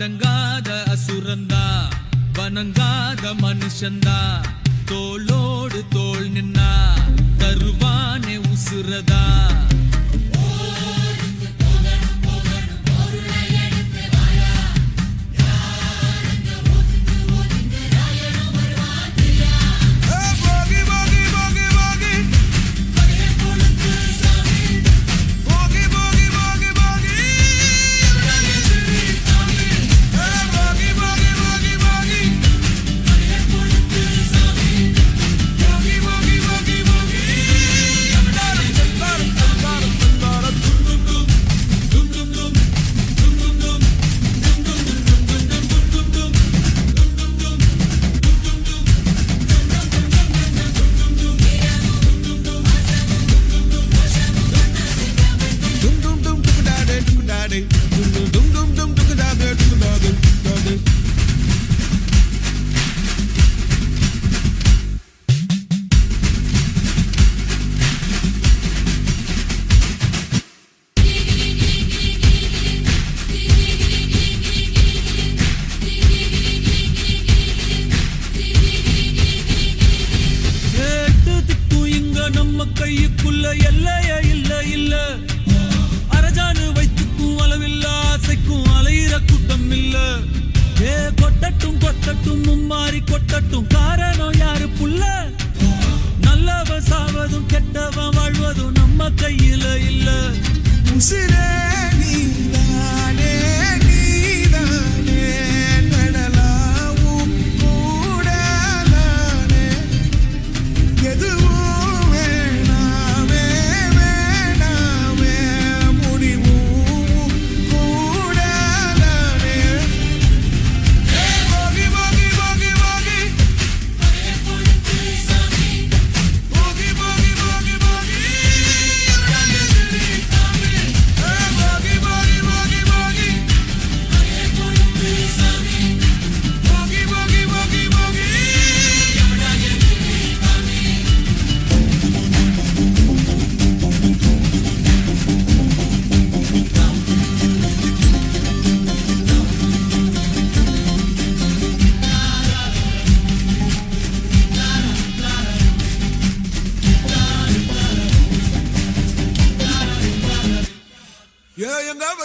அடங்காத அசுரந்தா வணங்காத மனுஷந்தா தோளோடு தோல் நின்னா தருவானே உசுரதா. கையுக்குள்ள எல்லைய இல்ல இல்ல. அரஜானு வைத்துக்கும் அளவில்ல ஆசைக்கும் அலையிற கூட்டம் இல்ல. ஏ கொட்டட்டும் கொட்டட்டும் மும்மாறி கொட்டட்டும். காரணம் யாரு புள்ள? நல்லவன் சாவதும் கெட்டவன் வாழ்வதும் நம்ம கையில இல்ல. உசிரே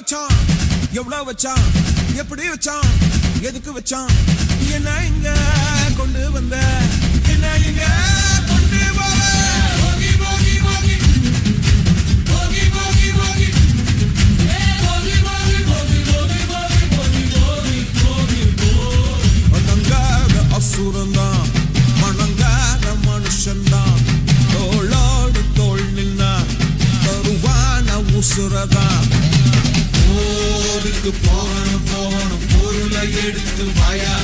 வச்சான்? எவ்வளவு வச்சான்? எப்படி வச்சான்? எதுக்கு வச்சான்? என்ன இங்க கொண்டு வந்த? என்ன இங்க போருக்கு போகணும் போகணும். பொருளை எடுத்து வாயா.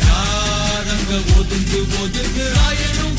யாரங்க ஒதுங்கு ஒதுங்கு ராயனும்